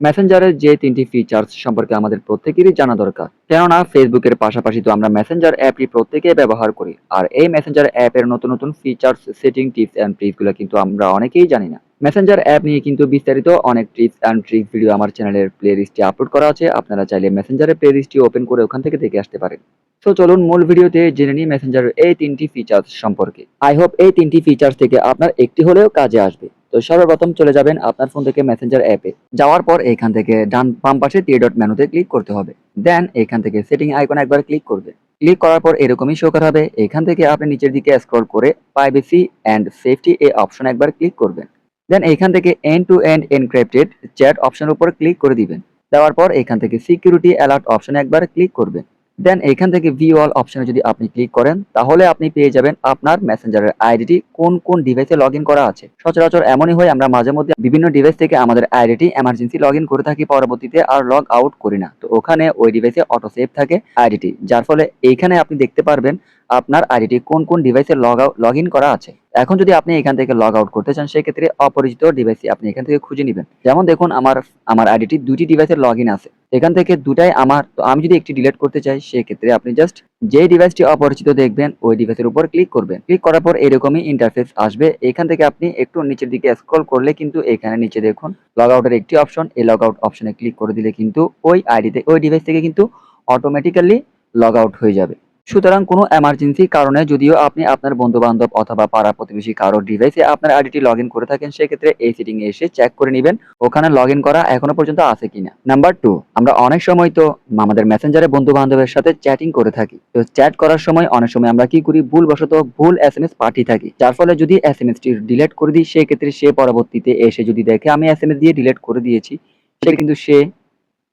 মেসেঞ্জারের যে তিনটি ফিচার্স সম্পর্কে আমাদের প্রত্যেকেরই জানা দরকার। কেননা ফেসবুকের পাশাপাশি তো আমরা মেসেঞ্জার অ্যাপটি প্রত্যেকে ব্যবহার করি। আর এই মেসেঞ্জার অ্যাপের নতুন নতুন ফিচার্স সেটিং টিপস অ্যান্ড ট্রিকগুলো কিন্তু আমরা অনেকেই জানি না। মেসেঞ্জার অ্যাপ নিয়ে কিন্তু বিস্তারিত অনেক টিপস অ্যান্ড ট্রিক ভিডিও আমার চ্যানেলের প্লে লিস্টে আপলোড করা আছে। আপনারা চাইলে মেসেঞ্জারের প্লে লিস্টটি ওপেন করে ওখান থেকে দেখে আসতে পারেন। তো চলুন মূল ভিডিওতে জেনে নিই মেসেঞ্জারের এই তিনটি ফিচার্স সম্পর্কে। আই হোপ এই তিনটি ফিচার্স থেকে আপনার একটি হলেও কাজে আসবে। সর্বপ্রথম চলে যাবেন আপনার ফোন থেকে মেসেঞ্জার অ্যাপে যাওয়ার পর এখান থেকে ডান বাম পাশে ডট মেনুতে ক্লিক করতে হবে। দেন এখান থেকে সেটিং আইকন একবার ক্লিক করবে। ক্লিক করার পর এরকমই শো করা হবে। এখান থেকে আপনি নিচের দিকে স্ক্রল করে প্রাইভেসি অ্যান্ড সেফটি এই অপশন একবার ক্লিক করবেন। দেন এখান থেকে end to end encrypted chat অপশনের উপর ক্লিক করে দিবেন। দেওয়ার পর এখান থেকে সিকিউরিটি অ্যালার্ট অপশনে একবার ক্লিক করবেন। দেন এখান থেকে ভিউ অল অপশনে যদি আপনি ক্লিক করেন, তাহলে আপনি পেয়ে যাবেন আপনার মেসেঞ্জারের আইডিটি কোন কোন ডিভাইসে লগ করা আছে। সচরাচর এমনই হয়, আমরা মাঝে মধ্যে বিভিন্ন ডিভাইস থেকে আমাদের আইডিটি এমার্জেন্সি লগ করে থাকি, পরবর্তীতে আর লগ আউট করি না। তো ওখানে ওই ডিভাইসে অটো সেভ থাকে আইডিটি যার ফলে এইখানে আপনি দেখতে পারবেন আপনার আইডিটি কোন কোন ডিভাইসে লগ আউট লগ ইন করা আছে? এখন যদি আপনি এখান থেকে লগ আউট করতে চান, সেক্ষেত্রে অপরিচিত ডিভাইসে আপনি এখান থেকে খুঁজে নেবেন। যেমন দেখুন, আমার আমার আইডিটি দুটি ডিভাইসে লগ ইন আছে। এখান থেকে দুটাই আমার, তো আমি যদি একটি ডিলিট করতে চাই, সেক্ষেত্রে আপনি জাস্ট যে ডিভাইসটি অপরিচিত দেখবেন, ওই ডিভাইসের উপর ক্লিক করবেন। ক্লিক করার পর এরকমই ইন্টারফেস আসবে। এখান থেকে আপনি একটু নিচের দিকে স্ক্রল করলে কিন্তু এখানে নিচে দেখুন লগ আউটের একটি অপশন এই লগ আউট অপশনে ক্লিক করে দিলে কিন্তু ওই আইডিতে ওই ডিভাইস থেকে কিন্তু অটোমেটিক্যালি লগ আউট হয়ে যাবে। সুতরাং কোনো এমার্জেন্সি কারণে যদিও আপনি আপনার বন্ধু বান্ধব অথবা পাড়া প্রতিবেশী কারোর ডিভাইসে আপনার আইডিটি লগ করে থাকেন, সেক্ষেত্রে এই সেটিং এ এসে চেক করে নেবেন, ওখানে লগ করা এখনও পর্যন্ত আছে কিনা। নাম্বার টু আমরা অনেক সময় তো আমাদের মেসেঞ্জারে বন্ধু বান্ধবের সাথে চ্যাটিং করে থাকি। তো চ্যাট করার সময় অনেক সময় আমরা কি করি? ভুলবশত ভুল এস এম এস পাঠিয়ে থাকি। যার ফলে যদি এস এম এসটি ডিলেট করে দিই, সেক্ষেত্রে সে পরবর্তীতে এসে যদি দেখে আমি এস এম এস দিয়ে ডিলেট করে দিয়েছি, সে কিন্তু সে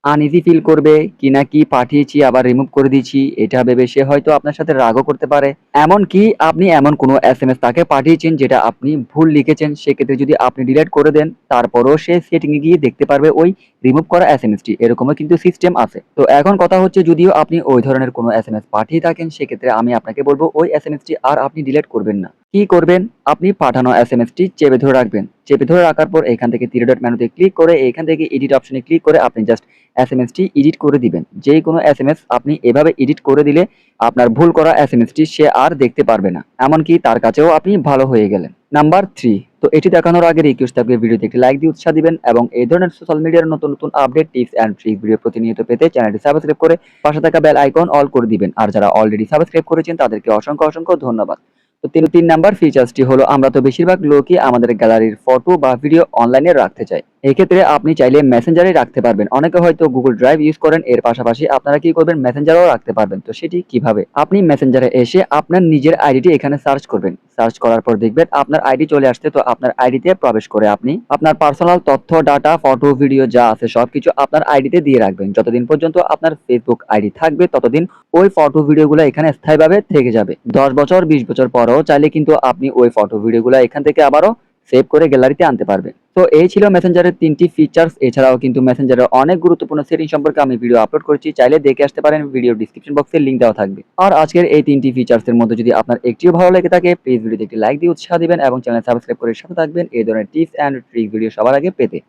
আনইজি ফিল করবে, কি না কি পাঠিয়েছি, আবার রিমুভ করে দিয়েছি, এটা ভেবে সে হয়তো আপনার সাথে রাগও করতে পারে। এমন কি আপনি এমন কোনো এস এম এস তাকে পাঠিয়েছেন যেটা আপনি ভুল লিখেছেন, সেক্ষেত্রে যদি আপনি ডিলিট করে দেন, তারপরও সে সেটিং এ গিয়ে দেখতে পারবে ওই রিমুভ করা এস এম এসটি এরকমও কিন্তু সিস্টেম আছে। তো এখন কথা হচ্ছে যদিও আপনি ওই ধরনের কোনো এস এম এস পাঠিয়ে থাকেন, সেক্ষেত্রে আমি আপনাকে বলব ওই এস এম এসটি আর আপনি ডিলিট করবেন না। কি করবেন? আপনি পাঠানো এস এম এসটি চেপে ধরে রাখবেন। চেপে ধরে রাখার পর এখান থেকে থ্রি ডট মেনুতে ক্লিক করে, এখান থেকে এডিট অপশনে ক্লিক করে আপনি জাস্ট এস এম এসটি এডিট করে দিবেন। যে কোনো এস এম এস আপনি এভাবে এডিট করে দিলে আপনার ভুল করা এস এম এসটি সে আর দেখতে পারবে না। এমনকি তার কাছেও আপনি ভালো হয়ে গেলেন। নাম্বার থ্রি তো এটি দেখানোর আগে রিকোয়েস্ট থাকবে ভিডিওতে একটি লাইক দিয়ে উৎসাহ দিবেন এবং এই ধরনের সোশ্যাল মিডিয়ার নতুন নতুন update tips and trick video প্রতিনিয়ত পেতে চ্যানেলটি সাবস্ক্রাইব করে পাশে থাকা বেল আইকন অল করে দিবেন। আর যারা অলরেডি সাবস্ক্রাইব করেছেন, তাদেরকে অসংখ্য অসংখ্য ধন্যবাদ। তো তিন তিন নাম্বার ফিচার্সটি হলো, আমরা তো বেশিরভাগ লোকই আমাদের গ্যালারির ফটো বা ভিডিও অনলাইনে রাখতে চাই। এক্ষেত্রে আপনি চাইলে মেসেঞ্জারে রাখতে পারবেন। অনেকে হয়তো গুগল ড্রাইভ ইউজ করেন, এর পাশাপাশি আপনারা কি করবেন? মেসেঞ্জারও রাখতে পারবেন। তো সেটি কীভাবে? আপনি মেসেঞ্জারে এসে আপনার নিজের আইডিটি এখানে সার্চ করবেন। সার্চ করার পর দেখবেন আপনার আইডি চলে আসছে। তো আপনার আইডিতে প্রবেশ করে আপনি আপনার পার্সোনাল তথ্য ডাটা ফটো ভিডিও যা আছে সবকিছু আপনার আইডিতে দিয়ে রাখবেন। যতদিন পর্যন্ত আপনার ফেসবুক আইডি থাকবে, ততদিন ওই ফটো ভিডিওগুলো এখানে স্থায়ীভাবে থেকে যাবে। দশ বছর, বিশ বছর পরেও চাইলে কিন্তু আপনি ওই ফটো ভিডিওগুলো এখান থেকে আবারও সেভ করে গ্যালারিতে আনতে পারবে। তো এই ছিল মেসেঞ্জারের তিনটি ফিচার্স এছাড়াও কিন্তু মেসেঞ্জারের অনেক গুরুত্বপূর্ণ সেটিং সম্পর্কে আমি ভিডিও আপলোড করেছি। চাইলে দেখে আসতে পারেন ভিডিও ডিসক্রিপশন বক্সে লিঙ্ক দেওয়া থাকবে। আর আজকের এই তিনটি ফিচার্সের মধ্যে যদি আপনার একটিও ভালো লেগে থাকে প্লিজ ভিডিওতে একটি লাইক দিয়ে উৎসাহ দিবেন এবং চ্যানেল সাবস্ক্রাইব করে সাথে থাকবেন। এই ধরনের টিপস অ্যান্ড ট্রিক ভিডিও সবার আগে পেতে।